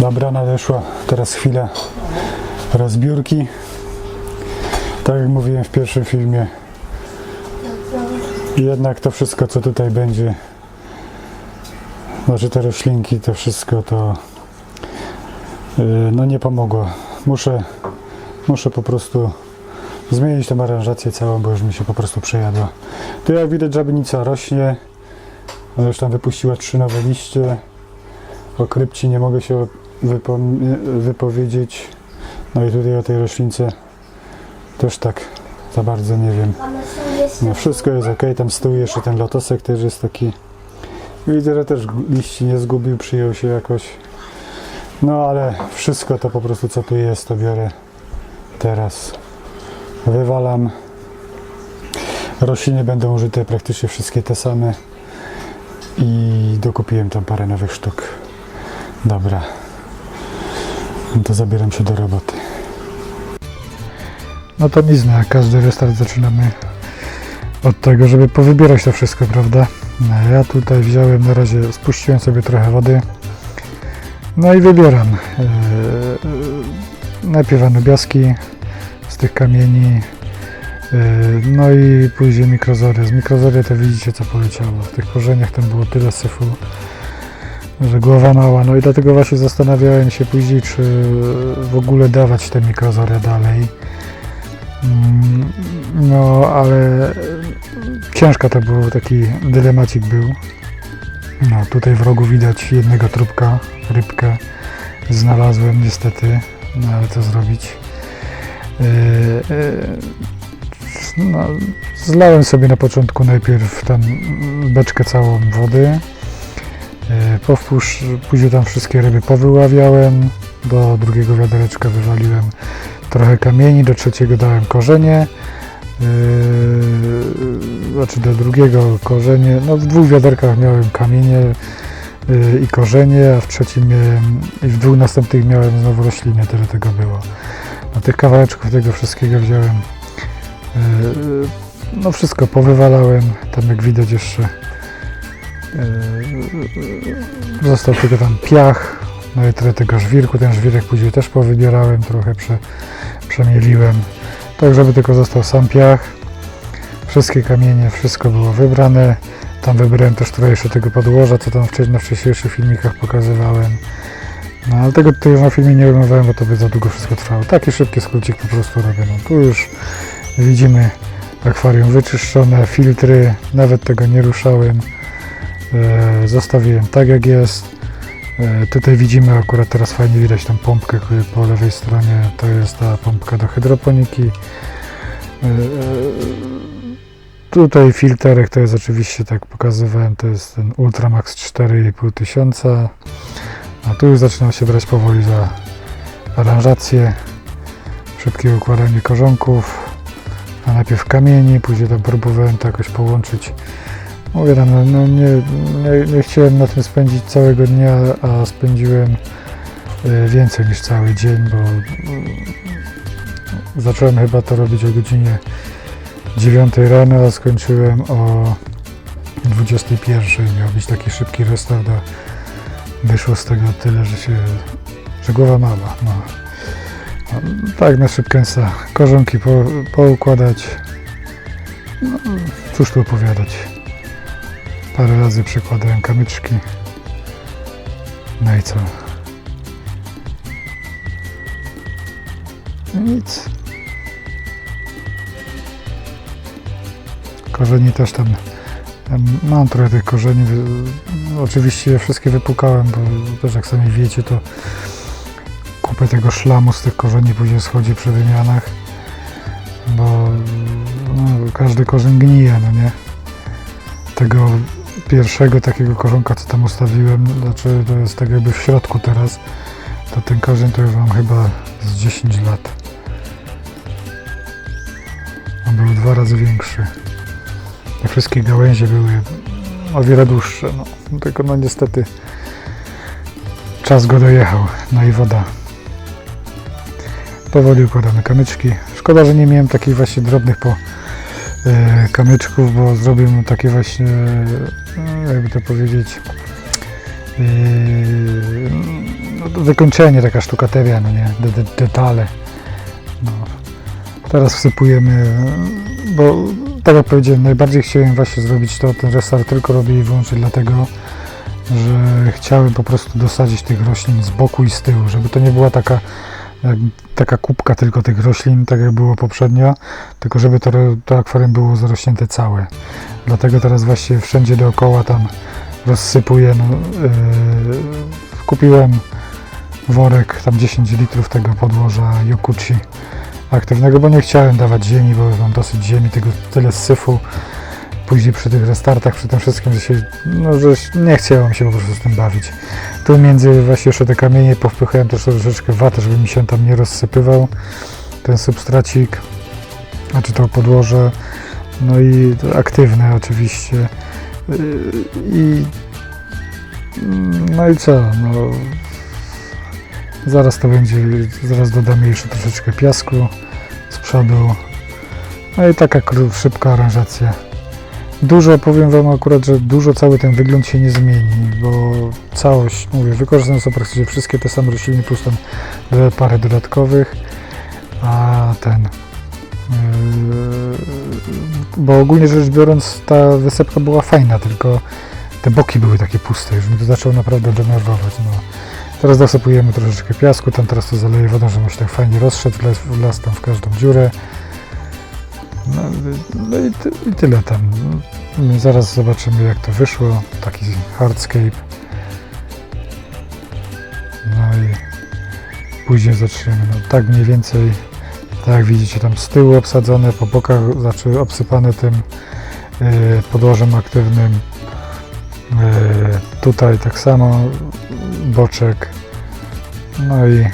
Dobra, nadeszła teraz chwila rozbiórki. Tak jak mówiłem w pierwszym filmie, jednak to wszystko, co tutaj będzie, znaczy te roślinki, to wszystko to yy, no nie pomogło. Muszę, muszę po prostu zmienić tą aranżację całą, bo już mi się po prostu przejadła. Tu jak widać żabnica rośnie, ona już tam wypuściła trzy nowe liście. O krypci nie mogę się wypowiedzieć. No i tutaj o tej roślince też tak za bardzo nie wiem. No wszystko jest ok, tam z jeszcze ten lotosek też jest taki. Widzę, że też liści nie zgubił, przyjął się jakoś. No ale wszystko to po prostu co tu jest, to biorę teraz. Wywalam. Rośliny będą użyte praktycznie wszystkie te same. I dokupiłem tam parę nowych sztuk. Dobra. No to zabieram się do roboty. No to nic, no, jak każdy restart zaczynamy od tego, żeby powybierać to wszystko, prawda? No, ja tutaj wziąłem na razie, spuściłem sobie trochę wody. No i wybieram. Eee, najpierw anubiaski z tych kamieni. Eee, no i później mikrozory. Z mikrozory to widzicie co poleciało. W tych korzeniach tam było tyle syfu, że głowa mała. No i dlatego właśnie zastanawiałem się później, czy w ogóle dawać te mikrozory dalej. Mm, No, ale ciężka to był, taki dylemacik był. No, tutaj w rogu widać jednego trupka, rybkę znalazłem niestety, no ale co zrobić. Yy, yy, no, zlałem sobie na początku najpierw tam beczkę całą wody. Yy, powtórz, później tam wszystkie ryby powyławiałem, do drugiego wiadereczka wywaliłem trochę kamieni, do trzeciego dałem korzenie, yy, znaczy do drugiego korzenie, no w dwóch wiaderkach miałem kamienie yy, i korzenie, a w trzecim miałem, i w dwóch następnych miałem znowu rośliny, tyle tego było. Na tych kawałeczków tego wszystkiego wziąłem, yy, no wszystko powywalałem, tam jak widać jeszcze został tylko tam piach, no i trochę tego żwirku, ten żwirek później też powybierałem, trochę prze, przemieliłem, tak żeby tylko został sam piach. Wszystkie kamienie, wszystko było wybrane. Tam wybrałem też trochę jeszcze tego podłoża, co tam wcześniej, na wcześniejszych filmikach pokazywałem. No ale tego tutaj już na filmie nie ujmowałem, bo to by za długo wszystko trwało. Taki szybki skrócik po prostu robię. No tu już widzimy akwarium wyczyszczone, filtry, nawet tego nie ruszałem. E, zostawiłem tak jak jest. E, Tutaj widzimy akurat teraz fajnie widać tą pompkę po lewej stronie. To jest ta pompka do hydroponiki. E, Tutaj filterek to jest oczywiście, tak pokazywałem, to jest ten Ultramax 4,5 tysiąca. A tu już zaczynam się brać powoli za aranżację. Szybkie układanie korzonków. A najpierw kamieni, później tam próbowałem to jakoś połączyć. Mówię tam, no, no nie, nie, nie chciałem na tym spędzić całego dnia, a spędziłem y, więcej niż cały dzień, bo y, zacząłem chyba to robić o godzinie 9 rano, a skończyłem o 21. Miał być taki szybki restart, a wyszło z tego tyle, że się, że głowa mała. No, tak na szybkęsa korzonki po, poukładać. No, cóż tu opowiadać. Parę razy przekładałem kamyczki. No i co? Nic. Korzeni też tam, tam mam trochę tych korzeni. Oczywiście je wszystkie wypukałem, bo też jak sami wiecie, to kupę tego szlamu z tych korzeni później schodzi przy wymianach. Bo no, każdy korzeń gnije, no nie? Tego pierwszego takiego korzonka, co tam ustawiłem, znaczy to jest tak jakby w środku teraz, to ten korzeń to już mam chyba z 10 lat. On był dwa razy większy. Te wszystkie gałęzie były o wiele dłuższe, no. Tylko no niestety czas go dojechał, no i woda. Powoli układamy kamyczki. Szkoda, że nie miałem takich właśnie drobnych po, kamyczków, bo zrobię takie właśnie, e, jakby to powiedzieć, e, no, wykończenie, taka sztukateria, no nie, de, de, detale. No. Teraz wsypujemy, bo tak jak powiedziałem, najbardziej chciałem właśnie zrobić to, ten restart tylko robię i wyłącznie dlatego, że chciałem po prostu dosadzić tych roślin z boku i z tyłu, żeby to nie była taka, jak, taka kubka tylko tych roślin, tak jak było poprzednio, tylko żeby to, to akwarium było zarośnięte całe. Dlatego teraz właśnie wszędzie dookoła tam rozsypuję. No, yy, kupiłem worek, tam 10 litrów tego podłoża Yokuchi aktywnego, bo nie chciałem dawać ziemi, bo mam dosyć ziemi, tego tyle syfu. Później przy tych restartach, przy tym wszystkim, że się, no, że nie chciałem się po prostu z tym bawić. Tu między właśnie jeszcze te kamienie powpychałem też troszeczkę waty, żeby mi się tam nie rozsypywał ten substracik, znaczy to podłoże. No i aktywne oczywiście. Yy, I no i co? No, zaraz to będzie, zaraz dodamy jeszcze troszeczkę piasku z przodu. No i taka szybka aranżacja. Dużo, powiem Wam akurat, że dużo cały ten wygląd się nie zmieni, bo całość, mówię, wykorzystam sobie praktycznie wszystkie te same rośliny, plus tam dwie parę dodatkowych, a ten, yy, bo ogólnie rzecz biorąc ta wysepka była fajna, tylko te boki były takie puste, już mi to zaczęło naprawdę denerwować. No. Teraz dosypujemy troszeczkę piasku, tam teraz to zaleję wodą, żeby się tak fajnie rozszedł, wlazł, wlazł tam w każdą dziurę. No, no i, ty, i tyle tam. No, zaraz zobaczymy jak to wyszło, taki hardscape. No i później zaczniemy, no tak mniej więcej, tak jak widzicie tam z tyłu obsadzone, po bokach znaczy obsypane tym yy, podłożem aktywnym. Yy, tutaj tak samo boczek. No i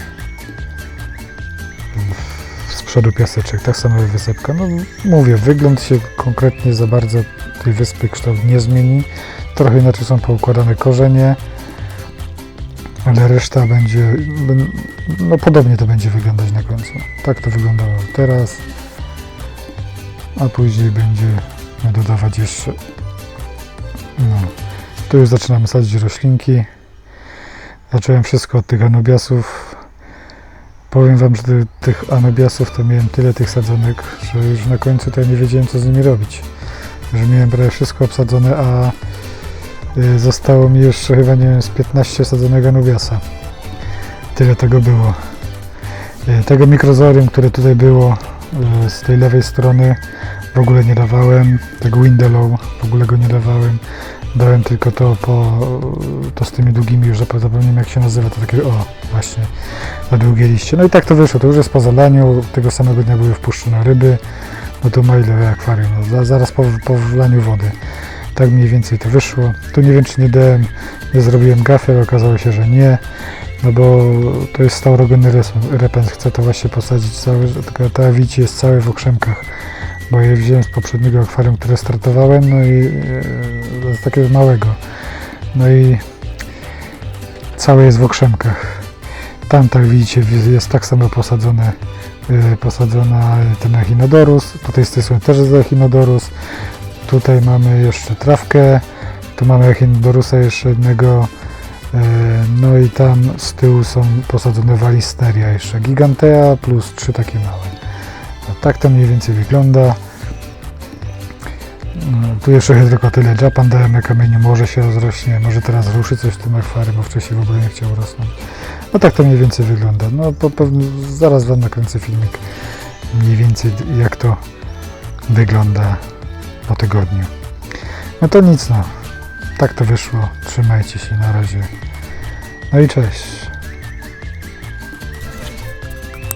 przodu piaseczek, tak samo jak wysepka. No mówię, wygląd się konkretnie za bardzo tej wyspy kształt nie zmieni. Trochę inaczej są poukładane korzenie, ale reszta będzie, no podobnie to będzie wyglądać na końcu. Tak to wyglądało teraz, a później będziemy dodawać jeszcze no. Tu już zaczynamy sadzić roślinki. Zacząłem wszystko od tych anubiasów. Powiem Wam, że ty, tych anubiasów to miałem tyle tych sadzonek, że już na końcu to ja nie wiedziałem co z nimi robić. Że miałem prawie wszystko obsadzone, a y, zostało mi jeszcze chyba nie wiem z 15 sadzonek anubiasa. Tyle tego było. Y, tego mikrozorium, które tutaj było y, z tej lewej strony w ogóle nie dawałem. Tego Windelow w ogóle go nie dawałem. Dałem tylko to po to z tymi długimi już zap- zapomniałem jak się nazywa, to takie o właśnie na długie liście. No i tak to wyszło, to już jest po zalaniu, tego samego dnia były wpuszczone ryby, no to ma ile akwarium, no, za, zaraz po, po wlaniu wody. Tak mniej więcej to wyszło. Tu nie wiem czy nie dałem, nie zrobiłem gafer, okazało się, że nie, no bo to jest stałorogenny res- repens, chcę to właśnie posadzić tylko ta wici jest całe w okrzemkach bo je wziąłem z poprzedniego akwarium, które startowałem, no i e, z takiego małego. No i całe jest w okrzemkach. Tam, tak widzicie, jest tak samo posadzone, e, posadzona ten echinodorus. Tutaj z tej strony też jest echinodorus. Tutaj mamy jeszcze trawkę. Tu mamy echinodorusa jeszcze jednego. e, No i tam z tyłu są posadzone walisteria jeszcze. Gigantea plus trzy takie małe. No, tak to mniej więcej wygląda. Tu jeszcze hydrokotyle Japan dałem na kamieniu, może się rozrośnie, może teraz ruszy coś w tym akwarium, bo wcześniej w ogóle nie chciał rosnąć. No tak to mniej więcej wygląda. No po zaraz Wam nakręcę filmik mniej więcej jak to wygląda po tygodniu. No to nic no. Tak to wyszło. Trzymajcie się na razie. No i cześć.